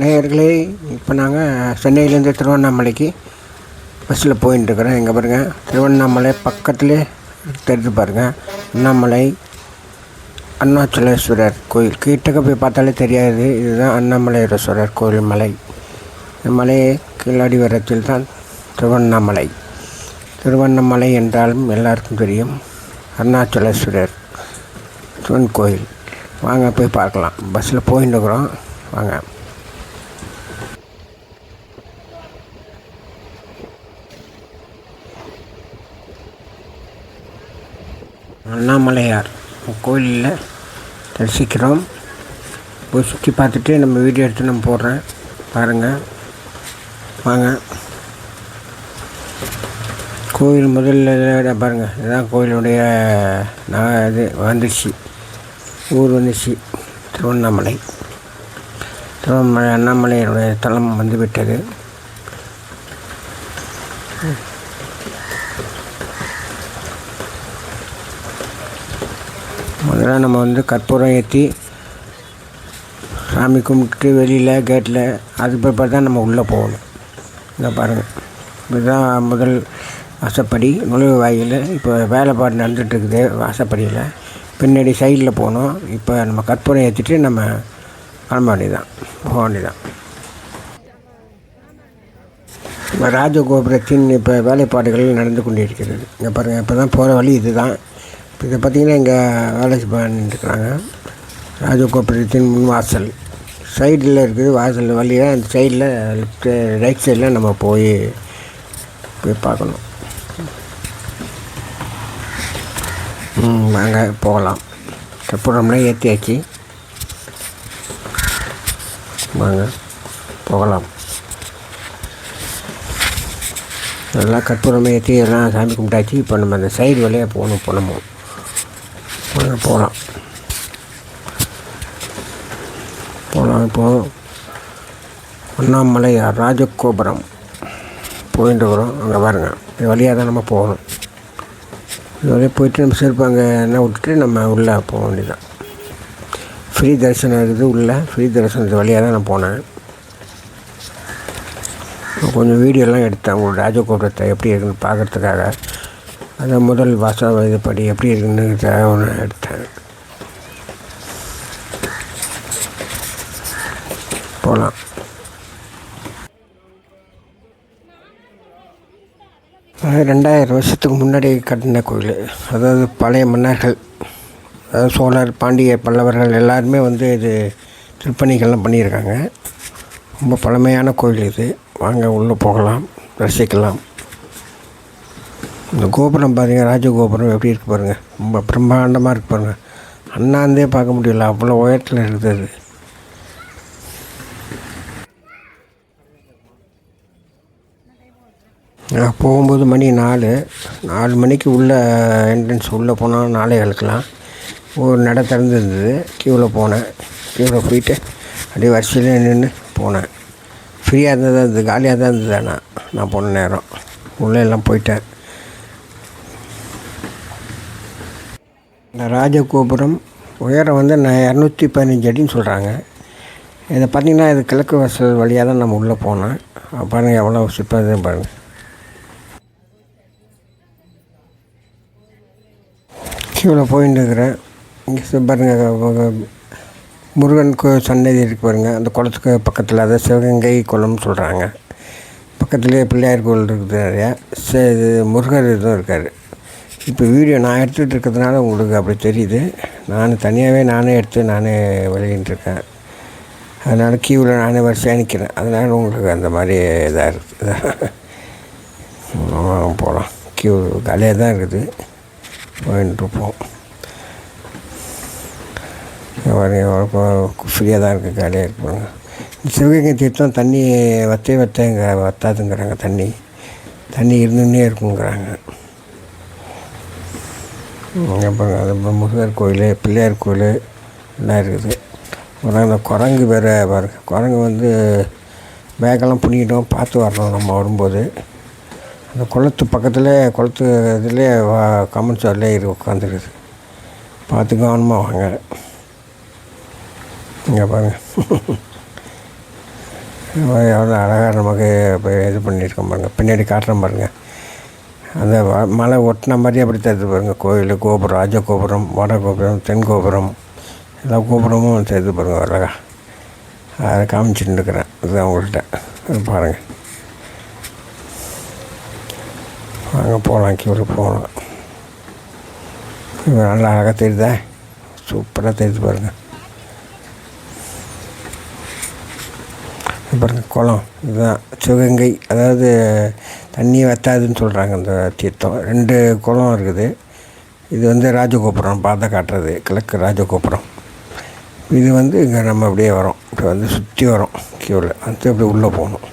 நேயர்களே இப்போ நாங்கள் சென்னையிலேருந்து திருவண்ணாமலைக்கு பஸ்ஸில் போயின்ட்டுருக்குறோம் எங்கே பாருங்கள் திருவண்ணாமலை பக்கத்துலேயே தெரிஞ்சு பாருங்கள் அண்ணாமலை அருணாச்சலேஸ்வரர் கோயில். கிட்டக்க போய் பார்த்தாலே தெரியாது. இதுதான் அண்ணாமலையேஸ்வரர் கோயில் மலை. இந்த மலையை கீழாடி வரத்தில் தான் திருவண்ணாமலை. திருவண்ணாமலை என்றாலும் எல்லாருக்கும் தெரியும். அருணாச்சலேஸ்வரர் சிவன் கோயில். வாங்க போய் பார்க்கலாம். பஸ்ஸில் போயின்னு இருக்கிறோம் வாங்க. அண்ணாமலையார் கோயிலில் தரிசிக்கிறோம். போய் சுற்றி பார்த்துட்டு நம்ம வீடியோ எடுத்து நம்ம போடுறேன். பாருங்கள் வாங்க. கோயில் முதல்ல பாருங்கள் இதுதான் கோயிலுடைய நான் இது வந்துச்சு. ஊர் வந்துச்சு. திருவண்ணாமலை. திருவண்ணாமலை அண்ணாமலையினுடைய தலம் வந்துவிட்டது. முதல்ல நம்ம வந்து கற்பூரம் ஏற்றி சாமி கும்பிட்டு வெளியில் கேட்டில் அது பிற்பாடு தான் நம்ம உள்ளே போகணும். இங்கே பாருங்கள் இதுதான் முதல் வாசப்படி. நுழைவு வாயில் இப்போ வேலைப்பாடு நடந்துகிட்ருக்குது வாசப்படியில். பின்னாடி சைடில் போகணும். இப்போ நம்ம கற்பூரம் ஏற்றிட்டு நம்ம கிளம்ப வேண்டியதான் போக வேண்டியதான் இப்போ ராஜகோபுரத்தின் இப்போ வேலைப்பாடுகள் நடந்து கொண்டிருக்கிறது. இங்கே பாருங்கள் இப்போ தான் போகிற வழி இதுதான். இப்போ இதை பார்த்திங்கன்னா இங்கே வேலை பண்ணிட்டுருக்குறாங்க ராஜகோபுரத்தின் முன் வாசல். சைடில் இருக்குது வாசல் வழியாக அந்த சைடில் லெஃப்ட் ரைட் சைடில் நம்ம போய் போய் பார்க்கணும். ம் வாங்க போகலாம். கற்பூரம்லாம் ஏற்றியாச்சு வாங்க போகலாம். நல்லா கற்பூரமே ஏற்றி எல்லாம் சாமி கும்பிட்டாச்சு. இப்போ நம்ம அந்த சைடு வழியாக போகணும் போனோமோ. வாங்க போகலாம் போகலாம் இப்போது அண்ணாமலை ராஜகோபுரம் போயிட்டு வரோம். அங்கே பாருங்க இது வழியாக தான் நம்ம போகணும். இது வழியாக போயிட்டு நம்ம செருப்பு அங்கே என்ன விட்டுட்டு நம்ம உள்ளே போக வேண்டியதான் ஃப்ரீ தரிசனம் இருக்குது உள்ளே. ஃப்ரீ தரிசனத்து வழியாக தான் நான் போனேன். கொஞ்சம் வீடியோலாம் எடுத்தேன். உங்களோட ராஜகோபுரத்தை எப்படி இருக்குன்னு பார்க்குறதுக்காக. அதை முதல் வாசல் இதுபடி எப்படி இருக்குன்னு ஒன்று எடுத்தேன். போகலாம் ரெண்டாயிரம் வருஷத்துக்கு முன்னாடி கட்டின கோயில். அதாவது பழைய மன்னர்கள். சோழர் பாண்டிய பல்லவர்கள் எல்லாருமே வந்து இது திருப்பணிகள்லாம் பண்ணியிருக்காங்க. ரொம்ப பழமையான கோயில் இது. வாங்க உள்ளே போகலாம் ரசிக்கலாம் இந்த கோபுரம் பாருங்கள் ராஜகோபுரம் எப்படி இருக்கு பாருங்கள் ரொம்ப பிரம்மாண்டமாக இருக்கு பாருங்கள் அண்ணாந்தே பார்க்க முடியல அவ்வளோ உயரத்தில் இருக்குது அது. நான் போகும்போது மணி நாலு. நாலு மணிக்கு உள்ள என்ட்ரன்ஸ் உள்ளே போனால் நாளே கலக்கலாம் ஒரு நட திறந்துருந்தது. க்யூவில் போனேன். க்யூவில் போயிட்டு அப்படியே வரிசையில் நின்று போனேன். ஃப்ரீயாக இருந்தது காலியாக தான் இருந்தது ஆனால் நான் போன நேரம். உள்ளே எல்லாம் போயிட்டேன். இந்த ராஜகோபுரம் உயரம் வந்து நான் இரநூத்தி பதினஞ்சு அடின்னு சொல்கிறாங்க இதை பார்த்திங்கன்னா இது கிழக்கு வாசல் வழியாக தான் நம்ம உள்ளே போனோம். பாருங்கள் எவ்வளோ சிப்பாக பாருங்கள் கீழே போயின்னு இருக்கிறேன். பாருங்கள் முருகன் கோ சன்னதி இருக்கு பாருங்கள் அந்த குளத்துக்கு பக்கத்தில் அதை சிவகங்கை குளம்னு சொல்கிறாங்க பக்கத்துலேயே பிள்ளையார் கோவில் இருக்குது நிறையா. சே இது முருகர் இதுவும் இருக்கார். இப்போ வீடியோ நான் எடுத்துகிட்டு இருக்கிறதுனால உங்களுக்கு அப்படி தெரியுது. நான் தனியாகவே நானே எடுத்து நானே விளையின்ட்டுருக்கேன் அதனால் கியூவில் நானே வரிசையாக நிற்கிறேன் அதனால் உங்களுக்கு அந்த மாதிரி இதாக இருக்குது. போகலாம் கியூ கலையாக தான் இருக்குது. போயின்ட்டுருப்போம் ஃப்ரீயாக தான் இருக்குது காலியாக இருப்பாங்க சிவகங்கை தீர்த்தம் தண்ணி வத்தே வத்தேங்க வத்தாதுங்கிறாங்க தண்ணி. தண்ணி இருந்துன்னே இருக்குங்கிறாங்க. அப்புறம் அது முருகர் கோயில் பிள்ளையார் கோயில் எல்லாம் இருக்குது. அப்புறம் அந்த குரங்கு வேறு பாருங்க குரங்கு வந்து பேக்கெல்லாம் பிடிக்கிட்டோம் பார்த்து வரணும் நம்ம வரும்போது. அந்த குளத்து பக்கத்தில் குளத்து இதிலே கமெண்ட் சார்லேயே உட்காந்துருக்குது பார்த்து கவனமாக வாங்க. இங்கே பாருங்கள் எவ்வளோ அழகாக நமக்கு இப்போ இது பண்ணியிருக்கோம் பாருங்கள் பின்னாடி காட்டுறோம் பாருங்கள் அந்த மலை ஒட்டின மாதிரியே அப்படி தெரியுது பாருங்கள் கோயில் கோபுரம் ராஜ கோபுரம் வட கோபுரம் தென் கோபுரம் எல்லா கோபுரமும் தெரியுது பாருங்கள் அழகா. அதை காமிச்சுட்டு இருக்கிறேன். அதுதான் உங்கள்கிட்ட பாருங்கள் வாங்க போகலாம். கீழே போகலாம். நல்லா அழகாக தெரியுதா? சூப்பராக தெரிஞ்சு பாருங்கள் பாருங்கள் குளம். இதுதான் சிவகங்கை. அதாவது தண்ணி வற்றாதுன்னு சொல்கிறாங்க அந்த தீர்த்தம். ரெண்டு குளம் இருக்குது. இது வந்து ராஜகோபுரம் பாதை காட்டுறது கிழக்கு ராஜகோபுரம். இது வந்து இங்கே நம்ம அப்படியே வரோம். இப்போ வந்து சுற்றி வரோம் கியூவில் வந்து அப்படியே உள்ளே போகணும்.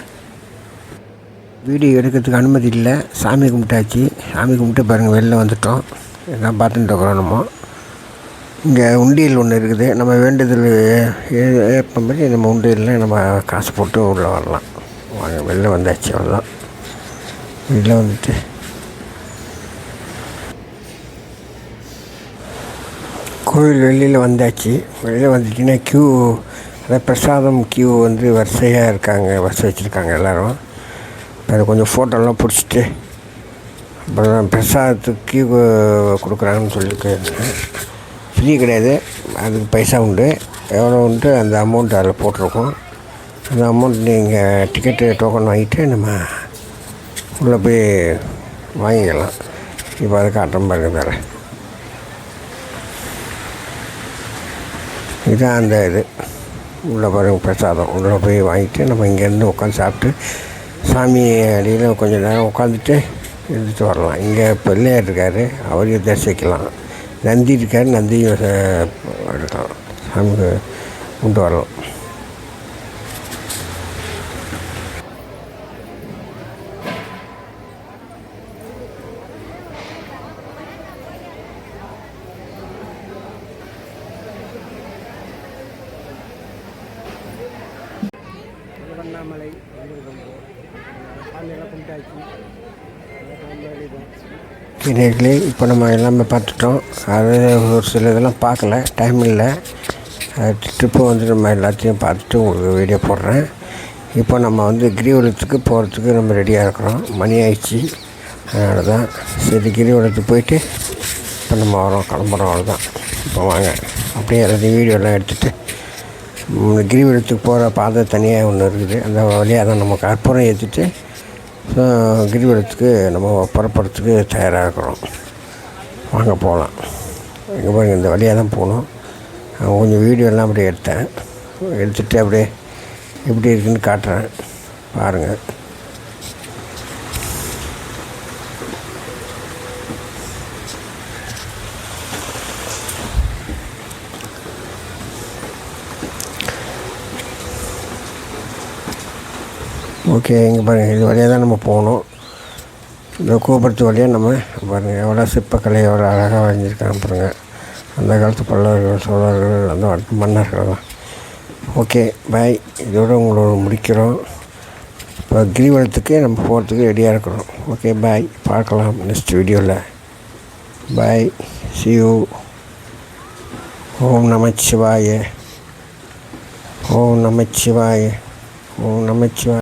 வீடியோ எடுக்கிறதுக்கு அனுமதி இல்லை. சாமி கும்பிட்டாச்சு. சாமி கும்பிட்டு பாருங்கள் வெளில வந்துட்டோம். எல்லாம் பார்த்துட்டு இருக்கிறோம் நம்ம. இங்கே உண்டியல் ஒன்று இருக்குது. நம்ம வேண்டுதல் ஏற்ப மாதிரி நம்ம உண்டியலில் நம்ம காசு போட்டு உள்ளே வரலாம். வாங்க வெளில வந்தாச்சு அவ்வளோதான். வெளில வந்துட்டு. கோவில் வெளியில் வந்தாச்சு. வெளியில் வந்துட்டிங்கன்னா க்யூ அதாவது பிரசாதம் க்யூ வந்து வரிசையாக இருக்காங்க வரிசை வச்சுருக்காங்க எல்லோரும். அதை கொஞ்சம் ஃபோட்டோலாம் பிடிச்சிட்டு அப்புறம் பிரசாதத்துக்கு க்யூ கொடுக்குறாங்கன்னு சொல்லியிருக்கேன் ஃப்ரீ கிடையாது. அதுக்கு பைசா உண்டு. எவ்வளோ உண்டு அந்த அமௌண்ட் அதில் போட்டிருக்கோம். அந்த அமௌண்ட் நீங்கள் டிக்கெட்டு டோக்கன் வாங்கிட்டு நம்ம உள்ளே போய் வாங்கிக்கலாம். இப்போ அதுக்கு அட்டம் பாருங்க வேறு. இதுதான் அந்த இது. உள்ளே பாருங்க பிரசாதம். உள்ளே போய் வாங்கிட்டு நம்ம இங்கேருந்து உட்காந்து சாப்பிட்டு சாமி அடியில் கொஞ்சம் நேரம் உட்காந்துட்டு இருந்துட்டு வரலாம். இங்கே பிள்ளையார் இருக்கார். அவரையும் தரிசிக்கலாம். நந்தி இருக்கார் நந்தியும் எடுக்கலாம் சாமி கொண்டு வரலாம். திருவண்ணாமலை நேர்களே இப்போ நம்ம எல்லாமே பார்த்துட்டோம். அது ஒரு சில இதெல்லாம் பார்க்கல. டைம் இல்லை. ட்ரிப்பு வந்து நம்ம எல்லாத்தையும் பார்த்துட்டு உங்களுக்கு வீடியோ போடுறேன். இப்போ நம்ம வந்து கிரிவலத்துக்கு போகிறதுக்கு நம்ம ரெடியாக இருக்கிறோம். மணி ஆயிடுச்சு. அதனால தான் சரி கிரிவலத்துக்கு போயிட்டு இப்போ நம்ம வரோம். கிளம்புறோம். அவ்வளோதான் இப்போ வாங்க. அப்படியே எல்லாத்தையும் வீடியோலாம் எடுத்துகிட்டு கிரிவலத்துக்கு போகிற பாதை தனியாக ஒன்று இருக்குது. அந்த வழியாக தான் நம்ம கற்பூரம் ஏற்றிட்டு கிரிவலத்துக்கு நம்ம புறப்படுறதுக்கு தயாராக இருக்கிறோம். வாங்க போகலாம். இங்கே பாருங்கள் இந்த வழியாக தான் போகணும். கொஞ்சம் வீடியோலாம் அப்படியே எடுத்தேன். எடுத்துகிட்டு அப்படியே எப்படி இருக்குன்னு காட்டுறேன். பாருங்கள் ஓகே இங்கே பாருங்கள் இது வழியாக தான் நம்ம போகணும். இந்த கோபுரத்து வழியாக நம்ம பாருங்கள் எவ்வளோ சிற்பக்கலை எவ்வளோ அழகாக வரைஞ்சிருக்காங்க பாருங்கள் அந்த காலத்து பல்லவர்கள் சோழர்கள் அந்த மன்னர்கள்லாம் ஓகே பாய் இதோடு உங்களோட முடிக்கிறோம். இப்போ கிரிவலத்துக்கு நம்ம போகிறதுக்கு ரெடியாக இருக்கிறோம். ஓகே பாய் பார்க்கலாம் நெக்ஸ்ட் வீடியோவில் பாய் சியூ ஓம் நமச்சிவாய ஓம் நமச்சிவாய ஓம் நமச்சிவாய